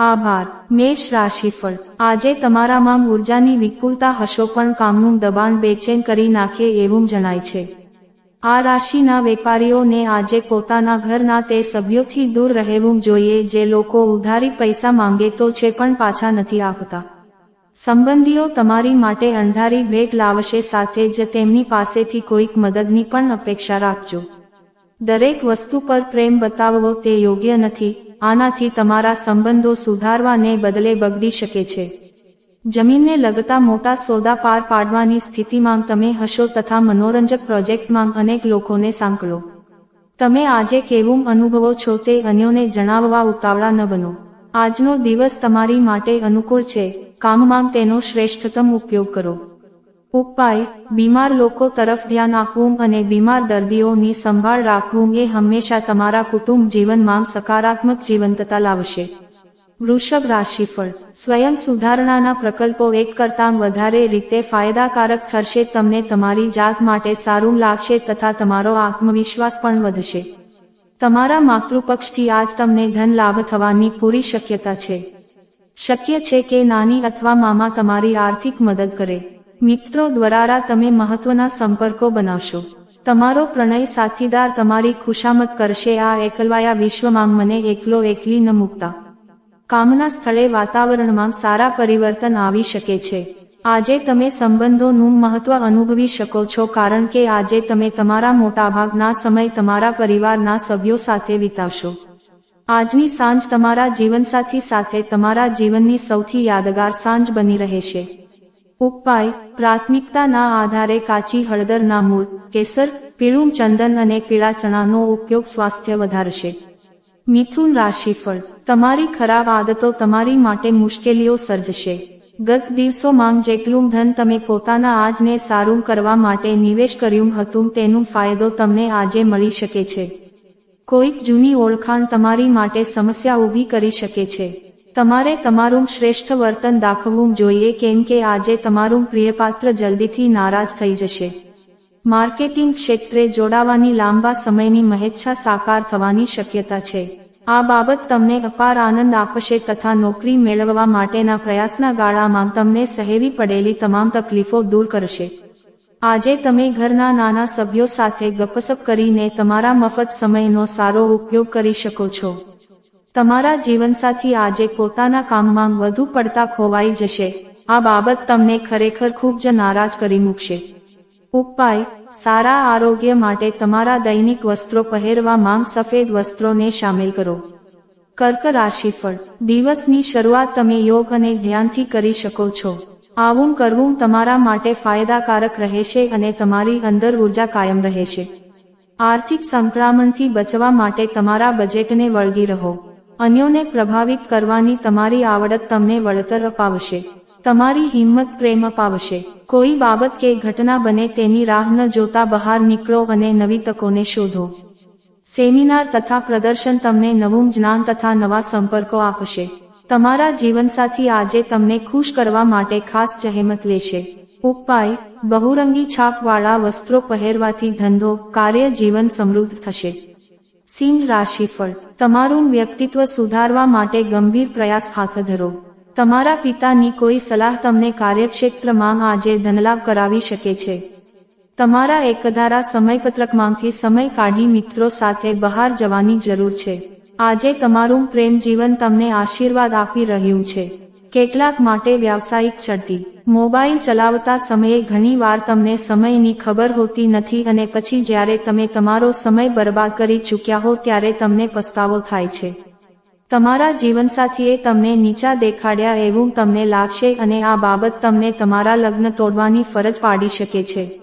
આભાર. મેષ રાશિફળ. આજે તમારામાં ઉર્જાની વિપુલતા હશો પણ કામનું દબાણ બેચેન કરી નાખે એવું જણાય છે. આ રાશિના વેપારીઓને આજે પોતાના ઘરના તે સભ્યોથી દૂર રહેવું જોઈએ જે લોકો ઉધારી પૈસા માંગે તો છે પણ પાછા નથી આપતા સંબંધીઓ તમારી માટે અણધારી ભેટ લાવશે સાથે જ તેમની પાસેથી કોઈક મદદની પણ અપેક્ષા રાખજો. દરેક વસ્તુ પર પ્રેમ બતાવવો તે યોગ્ય નથી. આનાથી તમારા સંબંધો સુધારવાને બદલે બગડી શકે છે. જમીનને લગતા મોટા સોદા પાર પાડવાની સ્થિતિમાં તમે હશો તથા મનોરંજક પ્રોજેક્ટમાં અનેક લોકોને સાંકળો. તમે આજે કેવું અનુભવો છો તે અન્યોને જણાવવા ઉતાવળા ન બનો. આજનો દિવસ તમારી માટે અનુકૂળ છે. કામમાં તેનો શ્રેષ્ઠતમ ઉપયોગ કરો. ઉપાય, બીમાર લોકો તરફ ધ્યાન આપવું અને બીમાર દર્દીઓની સંભાળ રાખવું એ હંમેશા તમારા કુટુંબ જીવનમાં સકારાત્મક જીવંતતા લાવશે. વૃષભ રાશિફળ, સ્વયં સુધારણાના પ્રકલ્પો એક કરતાં વધારે રીતે ફાયદાકારક ઠરશે, તમને તમારી જાત માટે સારું લાગશે તથા તમારો આત્મવિશ્વાસ પણ વધશે. તમારા માતૃપક્ષથી આજ તમને ધન લાભ થવાની પૂરી શક્યતા છે. શક્ય છે કે નાની અથવા મામા તમારી આર્થિક મદદ કરે. મિત્રો દ્વારા તમે મહત્વના સંપર્કો બનાવશો. તમારો પ્રણય સાથીદાર તમારી ખુશામત કરશે. આ એકલવાયા વિશ્વમાં મને એકલો એકલી ન મૂકતા. કામના સ્થળે વાતાવરણમાં સારા પરિવર્તન આવી શકે છે. આજે તમે સંબંધોનું મહત્વ અનુભવી શકો છો કારણ કે આજે તમે તમારા મોટાભાગના સમય તમારા પરિવારના સભ્યો સાથે વિતાવશો. આજની સાંજ તમારા જીવનસાથી સાથે તમારા જીવનની સૌથી યાદગાર સાંજ બની રહેશે. ઉપાય, પ્રાથમિકતાના આધારે કાચી હળદરના મૂળ, કેસર, પીળું ચંદન અને પીળા ચણાનો ઉપયોગ સ્વાસ્થ્ય વધારશે. મિથુન રાશિફળ. તમારી ખરાબ આદતો તમારી માટે મુશ્કેલીઓ સર્જશે. ગત દિવસોમાં જેટલું ધન તમે પોતાના આજને સારું કરવા માટે નિવેશ કર્યું હતું તેનું ફાયદો તમને આજે મળી શકે છે. કોઈક જૂની ઓળખાણ તમારી માટે સમસ્યા ઊભી કરી શકે છે. તમારે તમારું શ્રેષ્ઠ વર્તન દાખવવું જોઈએ કેમ કે આજે તમારું પ્રિયપાત્ર જલ્દીથી નારાજ થઈ જશે. માર્કેટિંગ ક્ષેત્રે જોડાવાની લાંબા સમયની મહેચ્છા સાકાર થવાની શક્યતા છે. આ બાબત તમને અપાર આનંદ આપશે તથા નોકરી મેળવવા માટેના પ્રયાસના ગાળામાં તમને સહેવી પડેલી તમામ તકલીફો દૂર કરશે. આજે તમે ઘરના નાના સભ્યો સાથે ગપસપ કરીને તમારા મફત સમયનો સારો ઉપયોગ કરી શકો છો. તમારા જીવનસાથી આજે પોતાના કામમાં વધુ પડતા ખોવાઈ જશે. આ બાબત તમને ખરેખર ખૂબ જ નારાજ કરી મૂકશે. ઉપાય, સારા આરોગ્ય માટે તમારા દૈનિક વસ્ત્રો પહેરવા માંગ સફેદ વસ્ત્રોને સામેલ કરો. કર્ક રાશિફળ, દિવસની શરૂઆત તમે યોગ અને ધ્યાનથી કરી શકો છો. આવું કરવું તમારા માટે ફાયદાકારક રહેશે અને તમારી અંદર ઊર્જા કાયમ રહેશે. આર્થિક સંક્રમણથી બચવા માટે તમારા બજેટને વળગી રહો. અન્યોને પ્રભાવિત કરવાની તમારી આવડત તમને વળતર અપાવશે. તમારી હિંમત પ્રેમ અપાવશે. કોઈ બાબત કે ઘટના બને તેની રાહ ન જોતા બહાર નીકળો અને નવી તકોને શોધો. સેમિનાર તથા પ્રદર્શન તમને નવું જ્ઞાન તથા નવા સંપર્કો આપશે. તમારા જીવનસાથી આજે તમને ખુશ કરવા માટે ખાસ જહેમત લેશે. ઉપાય, બહુરંગી છાપવાળા વસ્ત્રો પહેરવાથી ધંધો, કાર્ય, જીવન સમૃદ્ધ થશે. સિંહ રાશિફળ. તમારું વ્યક્તિત્વ સુધારવા માટે ગંભીર પ્રયાસ હાથ ધરો. તમારા પિતાની કોઈ સલાહ તમને કાર્યક્ષેત્રમાં આજે ધનલાભ કરાવી શકે છે. તમારા એકધારા સમયપત્રકમાંથી સમય કાઢી મિત્રો સાથે બહાર જવાની જરૂર છે. આજે તમારું પ્રેમ જીવન તમને આશીર્વાદ આપી રહ્યું છે. કેટલાક માટે વ્યાવસાયિક ચડતી. મોબાઈલ ચલાવતા સમયે ઘણીવાર તમને સમયની ખબર હોતી નથી અને પછી જ્યારે તમે તમારો સમય બરબાદ કરી ચૂક્યા હો ત્યારે તમને પસ્તાવો થાય છે. તમારા જીવનસાથીએ તમને નીચા દેખાડ્યા એવું તમને લાગશે અને આ બાબત તમને તમારા લગ્ન તોડવાની ફરજ પાડી શકે છે.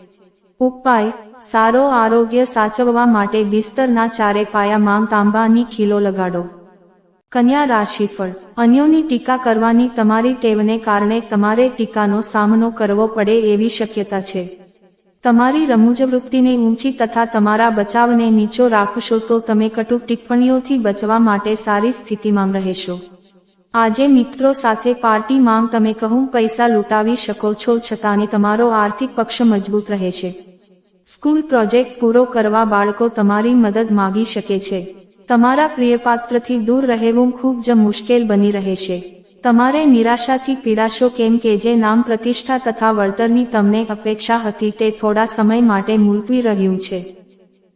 ઉપાય, સારો આરોગ્ય સાચવવા માટે બિસ્તરના ચારે પાયા માંગ તાંબાની ખીલો લગાડો. કન્યા રાશિફળ. અન્યોની ટીકા કરવાની તમારી ટેવને કારણે તમારે ટીકાનો સામનો કરવો પડે એવી શક્યતા છે. તમારી રમૂજ વૃત્તિને ઊંચી તથા તમારા બચાવને નીચો રાખશો તો તમે કટુ ટિપ્પણીઓથી બચવા માટે સારી સ્થિતિમાં રહેશો. આજે મિત્રો સાથે પાર્ટી માંગ તમે કહું પૈસા લૂંટાવી શકો છો છતાં તમારો આર્થિક પક્ષ મજબૂત રહેશે. સ્કૂલ પ્રોજેક્ટ પૂરો કરવા બાળકો તમારી મદદ માગી શકે છે. તમારા પ્રિયપાત્રથી દૂર રહેવું ખૂબ જ મુશ્કેલ બની રહેશે તમારે નિરાશાથી પીડાશો કેમ કે જે નામ પ્રતિષ્ઠા તથા વળતરની તમને અપેક્ષા હતી તે થોડા સમય માટે મુલતવી રહ્યું છે.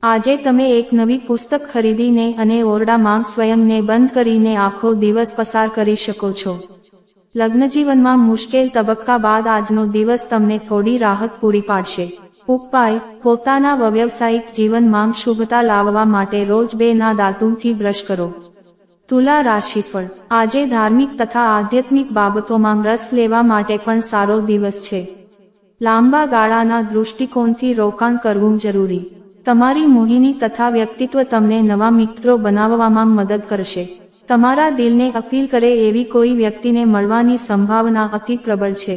આજે તમે એક નવી પુસ્તક ખરીદીને અને ઓરડા માંગ સ્વયંને બંધ કરીને આખો દિવસ પસાર કરી શકો છો. લગ્નજીવનમાં મુશ્કેલ તબક્કા બાદ આજનો દિવસ તમને થોડી રાહત પૂરી પાડશે. ઉપાય, પોતાના વ્યવસાયિક જીવનમાં શુભતા લાવવા માટે રોજ બે ના દાંતુથી બ્રશ કરો. તુલા રાશિફળ આજે ધાર્મિક તથા આધ્યાત્મિક બાબતોમાં રસ લેવા માટે પણ સારો દિવસ છે. લાંબા ગાળાના દૃષ્ટિકોણથી રોકાણ કરવું જરૂરી. તમારી મોહિની તથા વ્યક્તિત્વ તમને નવા મિત્રો બનાવવામાં મદદ કરશે. તમારા દિલને અપીલ કરે એવી કોઈ વ્યક્તિને મળવાની સંભાવના અતિ પ્રબળ છે.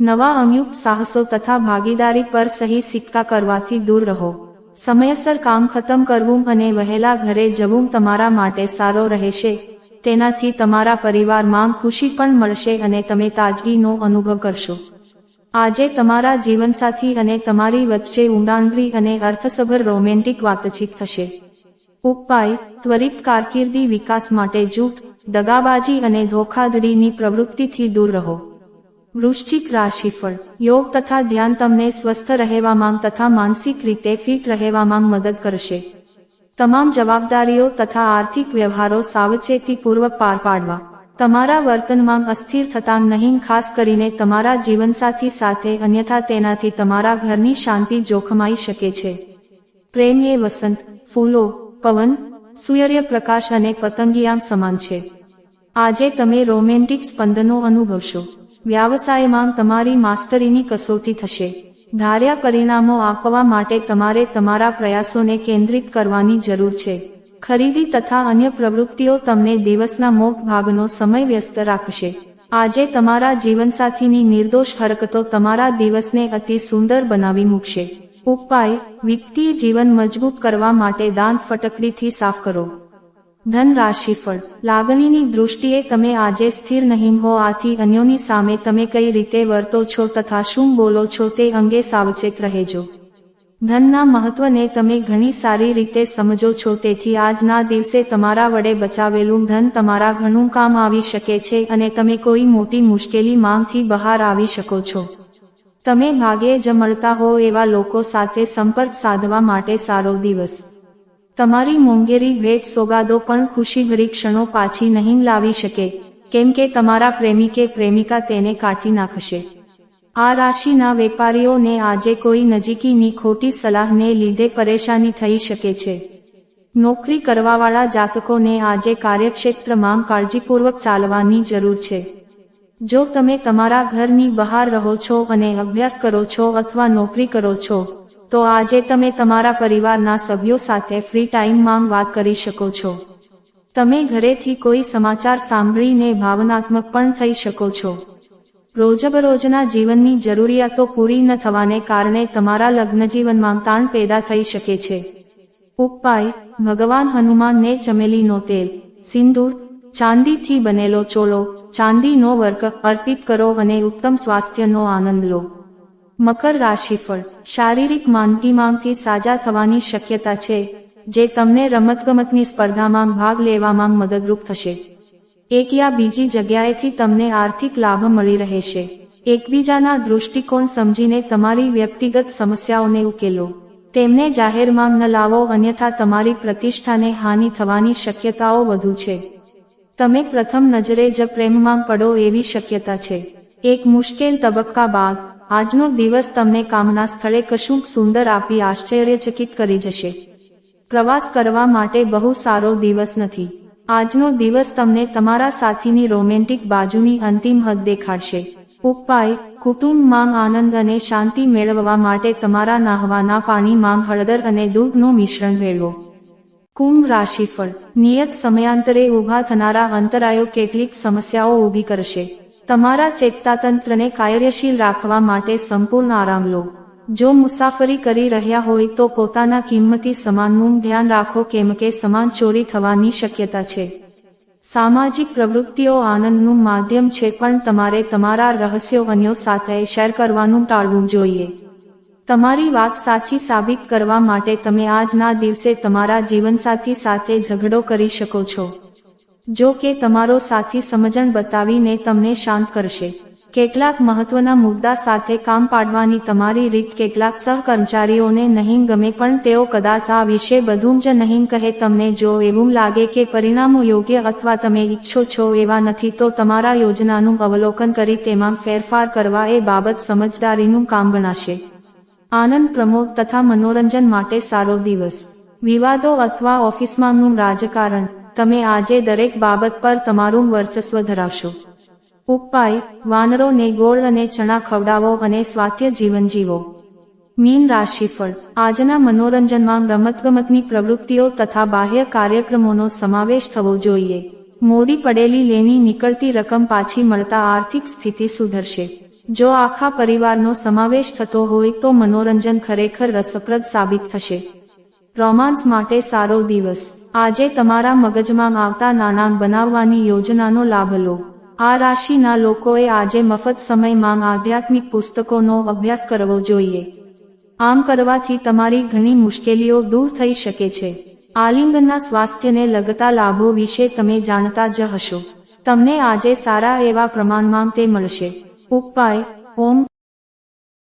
નવા અંયુક્ત સાહસો તથા ભાગીદારી પર સહી સિક્કા કરવાથી દૂર રહો. સમયસર કામ ખતમ કરવું અને વહેલા ઘરે જવું તમારા માટે સારો રહેશે. તેનાથી તમારા પરિવારમાં ખુશી પણ મળશે અને તમે તાજગીનો અનુભવ કરશો. આજે તમારા જીવનસાથી અને તમારી વચ્ચે ઊંડાણભરી અને અર્થસભર રોમેન્ટિક વાતચીત થશે. ઉપાય, ત્વરિત કારકિર્દી વિકાસ માટે જૂથ, દગાબાજી અને ધોખાધડીની પ્રવૃત્તિથી દૂર રહો. વૃશ્ચિક રાશિફળ. યોગ તથા ધ્યાન તમને સ્વસ્થ રહેવામાં તથા માનસિક રીતે ફિટ રહેવામાં મદદ કરશે. તમામ જવાબદારીઓ તથા આર્થિક વ્યવહારો સાવચેતીપૂર્વક પાર પાડવા. તમારા વર્તનમાં અસ્થિર થતા નહીં, ખાસ કરીને તમારા જીવનસાથી સાથે, અન્યથા તેનાથી તમારા ઘરની શાંતિ જોખમાઈ શકે છે. પ્રેમ એ વસંત, ફૂલો, પવન સૂર્યપ્રકાશ અને પતંગિયામ સમાન છે. આજે તમે રોમેન્ટિક સ્પંદનો અનુભવશો. વ્યવસાયમાં તમારી માસ્ટરીની કસોટી થશે. ધાર્યા પરિણામો આપવા માટે તમારે તમારા પ્રયાસોને કેન્દ્રિત કરવાની જરૂર છે. ખરીદી તથા અન્ય પ્રવૃત્તિઓ તમને દિવસના મોટ ભાગનો સમય વ્યસ્ત રાખશે. આજે તમારા જીવનસાથીની નિર્દોષ હરકતો તમારા દિવસને અતિ સુંદર બનાવી મૂકશે. ઉપાય, વિત્તીય જીવન મજબૂત કરવા માટે દાંત ફટકડીથી સાફ કરો. ધન રાશિફળ લાગણીની દૃષ્ટિએ તમે આજે સ્થિર નહીં હો, આથી અન્યોની સામે તમે કઈ રીતે વર્તો છો તથા શું બોલો છો તે અંગે સાવચેત રહેજો. ધનના મહત્વને તમે ઘણી સારી રીતે સમજો છો, તેથી આજના દિવસે તમારા વડે બચાવેલું ધન તમારા ઘણું કામ આવી શકે છે અને તમે કોઈ મોટી મુશ્કેલી માંગથી બહાર આવી શકો છો. તમે ભાગ્યે જ મળતા હો એવા લોકો સાથે સંપર્ક સાધવા માટે સારો દિવસ. તમારી મોંઘેરી ભેટ સોગાદો પણ ખુશીભરી ક્ષણો પાછી નહીં લાવી શકે, કેમ કે તમારા પ્રેમી કે પ્રેમિકા તેને કાઢી નાખશે. આ રાશિના વેપારીઓને આજે કોઈ નજીકીની ખોટી સલાહને લીધે પરેશાની થઈ શકે છે. નોકરી કરવાવાળા જાતકોને આજે કાર્યક્ષેત્રમાં કાળજીપૂર્વક ચાલવાની જરૂર છે. જો તમે તમારા ઘરની બહાર રહો છો અને અભ્યાસ કરો છો અથવા નોકરી કરો છો તો આજે તમે તમારા પરિવારના સભ્યો સાથે ફ્રી ટાઈમમાં વાત કરી શકો છો. તમે ઘરેથી કોઈ સમાચાર સાંભળીને ભાવનાત્મક પણ થઈ શકો છો. રોજબરોજના જીવનની જરૂરિયાતો પૂરી ન થવાને કારણે તમારા લગ્ન જીવનમાં તાણ પેદા થઈ શકે છે. ઉપાય, ભગવાન હનુમાનને ચમેલીનો તેલ, સિંદૂર, ચાંદીથી બનેલો ચોળો ચાંદીનો વર્ક અર્પિત કરો અને ઉત્તમ સ્વાસ્થ્યનો આનંદ લો. મકર રાશિફળ. શારીરિક માંદગીમાંથી સાજા થવાની શક્યતા છે, જે તમને રમતગમતની સ્પર્ધામાં ભાગ લેવામાં મદદરૂપ થશે. એક યા બીજી જગ્યાએથી તમને આર્થિક લાભ મળી રહેશે. એકબીજાના દૃષ્ટિકોણ સમજીને તમારી વ્યક્તિગત સમસ્યાઓને ઉકેલો. તેમને જાહેરમાં ન લાવો, અન્યથા તમારી પ્રતિષ્ઠાને હાનિ થવાની શક્યતાઓ વધુ છે. તમે પ્રથમ નજરે જ પ્રેમમાં પડો એવી શક્યતા છે. એક મુશ્કેલ તબક્કા બાદ આજનો દિવસ તમને કામના સ્થળે કશુંક સુંદર આપી આશ્ચર્યચકિત કરી જશે. પ્રવાસ કરવા માટે બહુ સારો દિવસ નથી. આજનો દિવસ તમને તમારા સાથીની રોમેન્ટિક બાજુની અંતિમ હદ દેખાડશે. ઉપાય કુટુંબમાં આનંદ અને શાંતિ મેળવવા માટે તમારા નાહવાના પાણીમાં હળદર અને દૂધનું મિશ્રણ મેળવો કુંભ રાશિફળ. નિયત સમયાંતરે ઊભા થનારા અંતરાયો કેટલીક સમસ્યાઓ ઊભી કરશે. તમારા ચેતાતંત્રને કાર્યશીલ રાખવા માટે સંપૂર્ણ આરામ લો. જો મુસાફરી કરી રહ્યા હોય તો પોતાના કિંમતી સમાનનું ધ્યાન રાખો કેમ કે સમાન ચોરી થવાની શક્યતા છે. સામાજિક પ્રવૃત્તિઓ આનંદનું માધ્યમ છે પણ તમારે તમારા રહસ્યો અન્યો સાથે શેર કરવાનું ટાળવું જોઈએ. તમારી વાત સાચી સાબિત કરવા માટે તમે આજના દિવસે તમારા જીવનસાથી સાથે ઝઘડો કરી શકો છો. જો કે તમારો સાથી સમજણ બતાવીને તમને શાંત કરશે. કેટલાક મહત્વના મુદ્દા સાથે કામ પાડવાની તમારી રીત કેટલાક સહકર્મચારીઓને નહીં ગમે પણ તેઓ કદાચ આ વિશે બધું જ નહીં કહે તમને જો એવું લાગે કે પરિણામો યોગ્ય અથવા તમે ઈચ્છો છો એવા નથી તો તમારા યોજનાનું અવલોકન કરી તેમાં ફેરફાર કરવા એ બાબત સમજદારીનું કામ ગણાશે. આનંદ પ્રમોદ તથા મનોરંજન માટે સારો દિવસ. વિવાદો અથવા ઓફિસમાંનું રાજકારણ. તમે આજે દરેક બાબત પર તમારું વર્ચસ્વ ધરાવશો. ઉપાય વાનરોને ગોળ અને ચણા ખવડાવો અને સ્વાસ્થ્ય જીવન જીવો. મીન રાશિફળ આજના મનોરંજનમાં રમતગમતની પ્રવૃત્તિઓ તથા બાહ્ય કાર્યક્રમોનો સમાવેશ થવો જોઈએ. મોડી પડેલી લેની નીકળતી રકમ પાછી મળતા આર્થિક સ્થિતિ સુધરશે. જો આખા પરિવારનો સમાવેશ થતો હોય તો મનોરંજન ખરેખર રસપ્રદ સાબિત થશે. રોમાન્સ માટે સારો દિવસ. આજે તમારા મગજમાં આવતા નાણાં બનાવવાની યોજનાનો લાભ લો. આ રાશિના લોકોએ આજે મફત સમયમાં આધ્યાત્મિક પુસ્તકોનો અભ્યાસ કરવો જોઈએ. આમ કરવાથી તમારી ઘણી મુશ્કેલીઓ દૂર થઈ શકે છે. આલિંગનના સ્વાસ્થ્યને લગતા લાભો વિશે તમે જાણતા જ હશો. તમને આજે સારા એવા પ્રમાણમાં તે મળશે. ઉપાય, ઓમ